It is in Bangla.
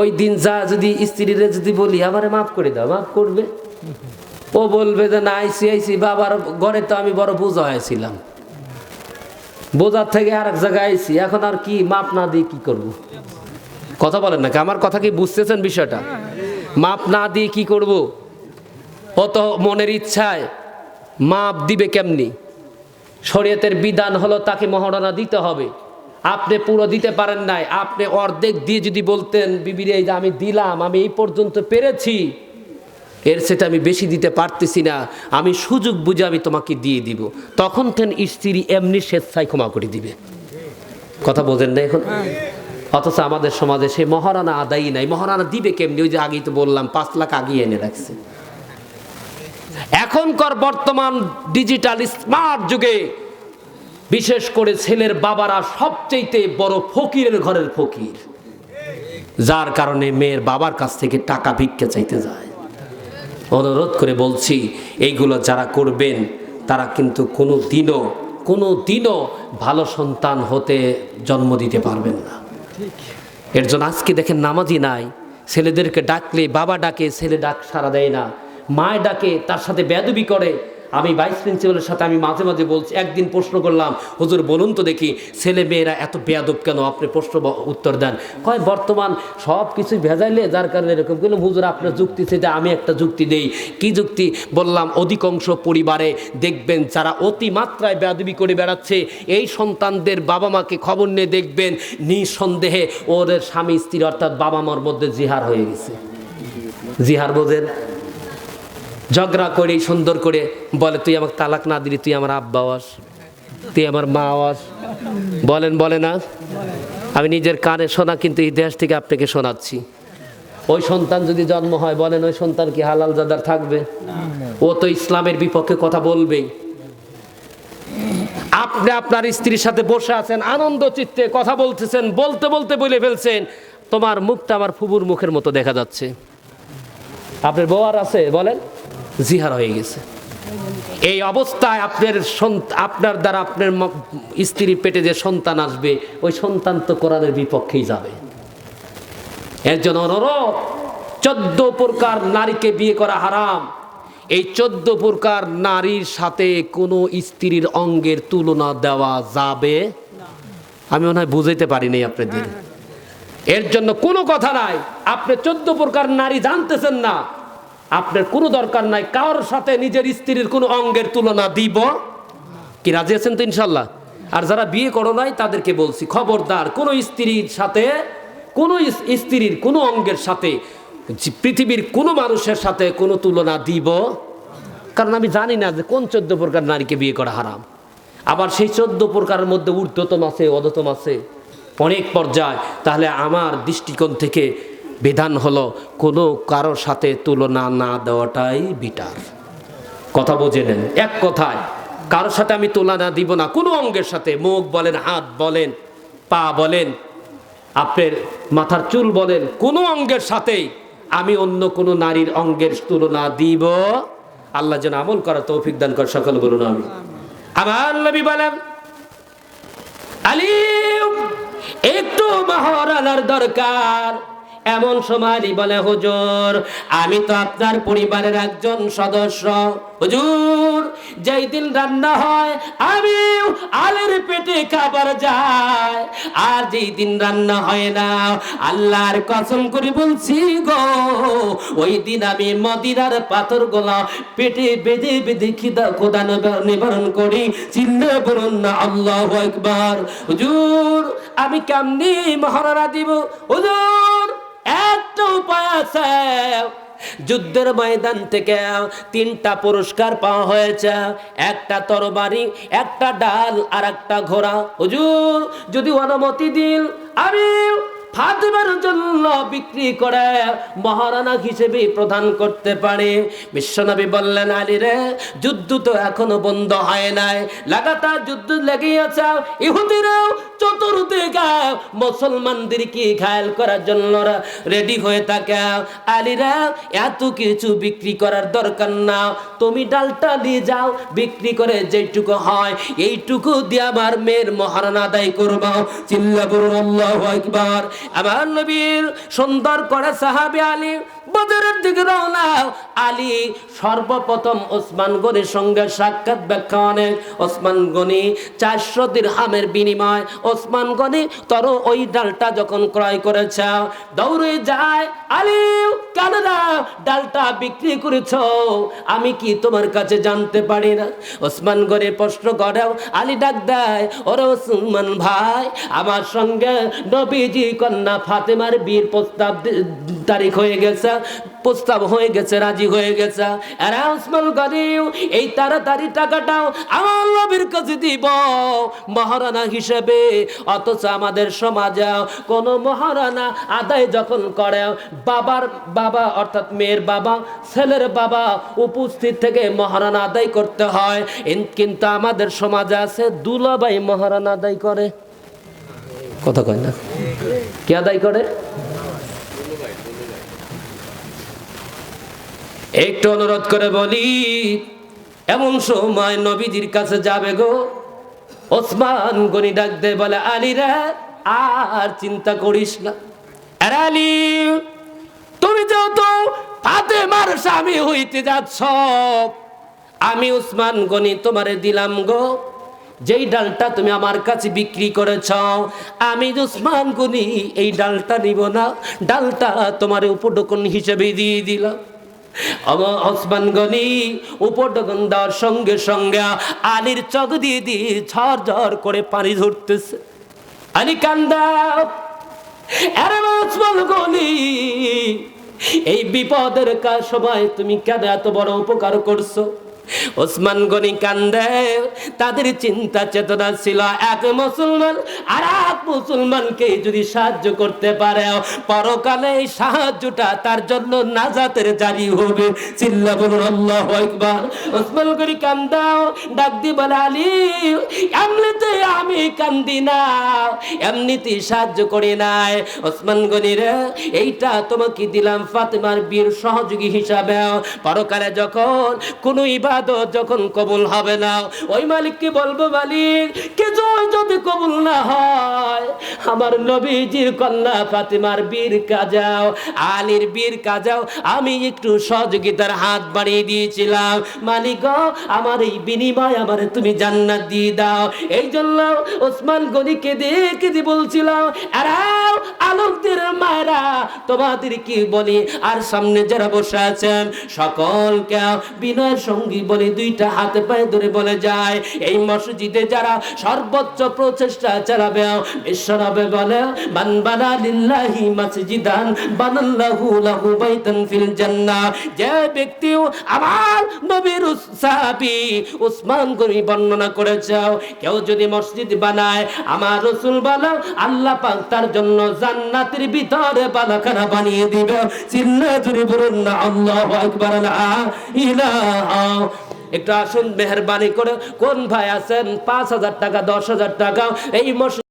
ওই দিন যা যদি স্ত্রীরে যদি বলি, আমারে মাফ করে দাও, মাফ করবে। ও বলবে যে, না, আইসি আইসি, বাবার ঘরে তো আমি বড় বোঝা হয়েছিলাম। বোঝার থেকে আর এক জায়গায় আইসি, এখন আর কি মাপ না দিয়ে কি করব। কথা বলেন নাকি আমার কথা কি বুঝতেছেন বিষয়টা? মাপ না দিয়ে কি করব। অত মনের ইচ্ছায় মাপ দিবে কেমনি? শরীয়তের বিধান হলো তাকে মহারণা দিতে হবে। আপনি পুরো দিতে পারেন নাই। আপনি অর্ধেক দিয়ে যদি বলতেন বিবির এই যে আমি দিলাম, আমি এই পর্যন্ত পেরেছি। এর সেটা আমি বেশি দিতে পারতেছি না। আমি সুযোগ বুঝে আমি তোমাকে দিয়ে দিব। তখন তেন স্ত্রী এমনি স্বেচ্ছায় ক্ষমা করে দিবে? কথা বোঝেন না এখন? অথচ আমাদের সমাজে সে মহারানা আদায়ী নাই। মহারানা দিবে কেমনি? ওই যে আগেই তো বললাম, পাঁচ লাখ আগিয়ে এনে রাখছে। এখনকার বর্তমান ডিজিটাল স্মার্ট যুগে বিশেষ করে ছেলের বাবারা সবচেয়ে বড় ফকিরের ঘরের ফকির। যার কারণে মেয়ের বাবার কাছ থেকে টাকা ভিক্ষে চাইতে যায়। অনুরোধ করে বলছি, এইগুলো যারা করবেন, তারা কিন্তু কোনো দিনও কোনো দিনও ভালো সন্তান হতে জন্ম দিতে পারবেন না। এর জন্য আজকে দেখেন নামাজি নাই, ছেলেদেরকে ডাকলে বাবা ডাকে, ছেলে ডাক সারা দেয় না, মায় ডাকে, তার সাথে বেদবি করে আমি ভাইস প্রিন্সিপালের সাথে আমি মাঝে মাঝে বলছি, একদিন প্রশ্ন করলাম, হুজুর, বলুন তো দেখি ছেলে মেয়েরা এত বেয়াদব কেন? আপনি প্রশ্ন উত্তর দেন। কয়, বর্তমান সব কিছু ভেজাইলে, যার কারণে এরকম কিন্তু হুজুর, আপনার যুক্তি থেকে আমি একটা যুক্তি দেই। কি যুক্তি? বললাম, অধিকাংশ পরিবারে দেখবেন, যারা অতিমাত্রায় বেয়াদবি করে বেড়াচ্ছে, এই সন্তানদের বাবা মাকে খবর নিয়ে দেখবেন, নিঃসন্দেহে ওদের স্বামী স্ত্রী অর্থাৎ বাবা মার মধ্যে জিহার হয়ে গেছে। জিহার বোঝেন? ঝগড়া করে, সুন্দর করে বলে, তুই আমাকে তালাক না দিলি, তুই আমার আব্বা আস তুই আমার মা আস বলেন, বলে না। আমি নিজের কানে শোনা, কিন্তু ইতিহাস থেকে আপনাকে শোনাচ্ছি। ওই সন্তান যদি জন্ম হয়, বলেন, ওই সন্তান কি হালাল জাদার থাকবে? ও তো ইসলামের বিপক্ষে কথা বলবেই। আপনি আপনার স্ত্রীর সাথে বসে আছেন, আনন্দ চিত্তে কথা বলতেছেন, বলতে বলতে বলে ফেলছেন, তোমার মুখটা আমার ফুবুর মুখের মতো দেখা যাচ্ছে। আপনার বউ আর আছে, বলেন? জিহার হয়ে গেছে। এই অবস্থায় আপনার আপনার দ্বারা আপনার স্ত্রীর পেটে যে সন্তান আসবে, ওই সন্তান তো কোরআনের বিপক্ষেই যাবে। এর জন্য অনুরোধ, চোদ্দ প্রকার নারীকে বিয়ে করা হারাম। এই চোদ্দ প্রকার নারীর সাথে কোনো স্ত্রীর অঙ্গের তুলনা দেওয়া যাবে? আমি মনে হয় বুঝাইতে পারিনি আপনাদের। এর জন্য কোনো কথা নাই। আপনি চোদ্দ প্রকার নারী জানতেছেন না। আপনার কোনো দরকার নাই, কারোর সাথে নিজের স্ত্রীর কোনো অঙ্গের তুলনা দিব। কি রাজি আছেন তো ইনশাল্লাহ আর যারা বিয়ে করো নাই, তাদেরকে বলছি, খবরদার, কোনো স্ত্রীর সাথে, কোনো স্ত্রীর কোনো অঙ্গের সাথে পৃথিবীর কোনো মানুষের সাথে কোনো তুলনা দিব। কারণ আমি জানি না যে কোন চোদ্দ প্রকার নারীকে বিয়ে করা হারাম। আবার সেই চোদ্দ প্রকারের মধ্যে ঊর্ধ্বতম আছে, অধতম আছে, অনেক পর্যায়। তাহলে আমার দৃষ্টিকোণ থেকে বিধান হলো কোনো কারোর সাথে তুলনা না দেওয়াটাই বিটার কথা বুঝে নেন, এক কথায় কারোর সাথে আমি তুলনা দিব না, কোনো অঙ্গের সাথে, মুখ বলেন, হাত বলেন, পা বলেন, আপনার মাথার চুল বলেন, কোনো অঙ্গের সাথেই আমি অন্য কোনো নারীর অঙ্গের তুলনা দিব। আল্লাহ যেন আমল করা তৌফিক দান করে, সকল বলুন আমি আমার নবী বলেন, আলিম, একটু মহারানার দরকার। এমন সময় বলে, হুজুর, আমি তো আপনার পরিবারের একজন সদস্য। হুজুর, যেই দিন রান্না হয় আমি আলের পেটে খাবার যায় আর যেই দিন রান্না হয় না, আল্লাহর কসম করে বলছি গো, ওই দিন আমি মদিনার পাথর গোলা পেটে বেঁধে বেঁধে খিদা খোদা নিবারণ করি। চিন্তা বলুন না, আল্লাহ একবার হুজুর, আমি কেমনি মহারানা দিব? হুজুর উপায় আছে যুদ্ধের ময়দান থেকে তিনটা পুরস্কার পাওয়া হয়েছে। একটা তরবারি, একটা ডাল, আর একটা ঘোড়া। হুজুর, যদি অনুমতি দিন, আমি ফাতেমার জন্য বিক্রি করে মহারানা হিসেবে প্রদান করতে পারে। বিশ্বনবী বললেন, আলী রে, যুদ্ধ তো এখনও বন্ধ হয় নাই। লাগাতার যুদ্ধ লেগেই আছে। ইহুদিরাও চতুর্দিকে মুসলমানদেরকে ঘায়াল করার জন্য রেডি হয়ে থাকে? আলীরা, এত কিছু বিক্রি করার দরকার না। তুমি ডালটা নিয়ে যাও, বিক্রি করে যেটুকু হয়, এইটুকু দিয়ে আমার মেয়ের মহারণা আদায় করব। চিল্লা বলুন আল্লাহু আকবার। আমার নবীর সুন্দর করে সাহাবী আলী বদরের দিকে রওনা আলী সর্বপ্রথম ওসমান গনির সঙ্গে সাক্ষাৎ ব্যাখ্যা অনেক ওসমান গনি চারশো দিরহামের বিনিময় ওসমান গনি তর ওই ডালটা যখন ক্রয় করেছে, দৌড়ে যায় আলী। কেন ডালটা বিক্রি করেছ। আমি কি তোমার কাছে জানতে পারি না? ওসমান গড়ে প্রশ্ন করাও আলী ডাক দেয়, ওর ওসমান ভাই, আমার সঙ্গে নবীজি কন্যা ফাতেমার বীর প্রস্তাব তারিখ হয়ে গেছে। প্রস্তাব হয়ে গেছে, রাজি হয়ে গেছে। এরা উসমান গনিও, এই তাড়াতাড়ি টাকাটাও আমার নবীর কাছে দিব। মহারানা হিসেবে, অথচ আমাদের সমাজে কোন মহারানা আদায় যখন করে, বাবার বাবা, অর্থাৎ মেয়ের বাবা, ছেলের বাবা উপস্থিত থেকে মহারানা আদায় করতে হয়। কিন্তু আমাদের সমাজে আছে দুলাবাই মহারানা আদায় করে। কথা কয় না? কে আদায় করে? একটু অনুরোধ করে বলি, এমন সময় নবীজির কাছে যাবে গো। ওসমান গনি ডাক দে বলে আলীরা আর চিন্তা করিস না। আলী, তুমি যেহেতু ফাতেমার স্বামী হইতে যাচ্ছ, আমি উসমান গনি তোমারে দিলাম গো। যেই ডালটা তুমি আমার কাছে বিক্রি করেছ, আমি উসমান গনি এই ডালটা নিব না, ডালটা তোমার উপডকন হিসেবে দিয়ে দিলাম। ওসমান গনি দেওয়ার সঙ্গে সঙ্গে আলীর চোখ দিয়ে দিয়ে ঝড় ঝড় করে পানি ধরতেছে আলী কান্দা, আরে ওসমান গনি, এই বিপদের কাজ সময় তুমি কেন এত বড় উপকার করছ? ওসমান গনি কান্দে, তাদের চিন্তা চেতনা ছিল এক মুসলমান আর এক মুসলমানকে যদি সাহায্য করতে পারে, পরকালে এই সাহায্যটা তার জন্য নাজাতের জারি হবে। চিল্লা বলুন, আল্লাহ একবার ওসমান গনি কান্দাও ডাক দি বলে, আলী, এমনিতে আমি কান্দি না, এমনিতে সাহায্য করি নাই। ওসমান গনিরে এইটা তোমাকে দিলাম ফাতেমার বীর সহযোগী হিসাবে। পরকালে যখন কোনো ইবাদত যখন কবুল হবে না, ওই মালিককে বলব, মালিক কিছু যদি কবুল না হয়, আমার নবীজির কন্যা ফাতেমার বীর কাজাও, আলীর বীর কাজাও, আমি একটু সহযোগিতার হাত বাড়িয়ে দিয়েছিলাম। মালিক, আমার এই বিনিময় আমার তুমি জান্নাত দিয়ে দাও। এই জন্য ওসমান গনিকে দেখে দি বলছিলাম আরাও আলোকদের মায়েরা, তোমাদের কি বলি? আর সামনে যারা বসে আছেন, সকলকে বিনয়ের সঙ্গী বলে দুইটা হাতে পায়ে ধরে বলে যায়। এই মসজিদে যারা সর্বোচ্চ প্রচেষ্টা চালাবে বিশ্বনবে বলে, মান বানা লিল্লাহি মসজিদান, বানাল্লাহু লাহু বাইতান ফিল জান্নাহ। যে ব্যক্তিও আমার নবীর সাহাবী উসমান গনি বর্ণনা করেছে, কেউ যদি মসজিদ বানায়, আমার রসুল বলো, আল্লাহ পাক তার জন্য জান্নাতের ভিতরে বালাখানা বানিয়ে দিবে। চিন্না জুড়ে বলুন না, আল্লাহ আকবার, লা ইলাহা। একটু আসুন, মেহরবানি করে, কোন ভাই আছেন? পাঁচ হাজার টাকা, দশ হাজার টাকা। এই মসজিদ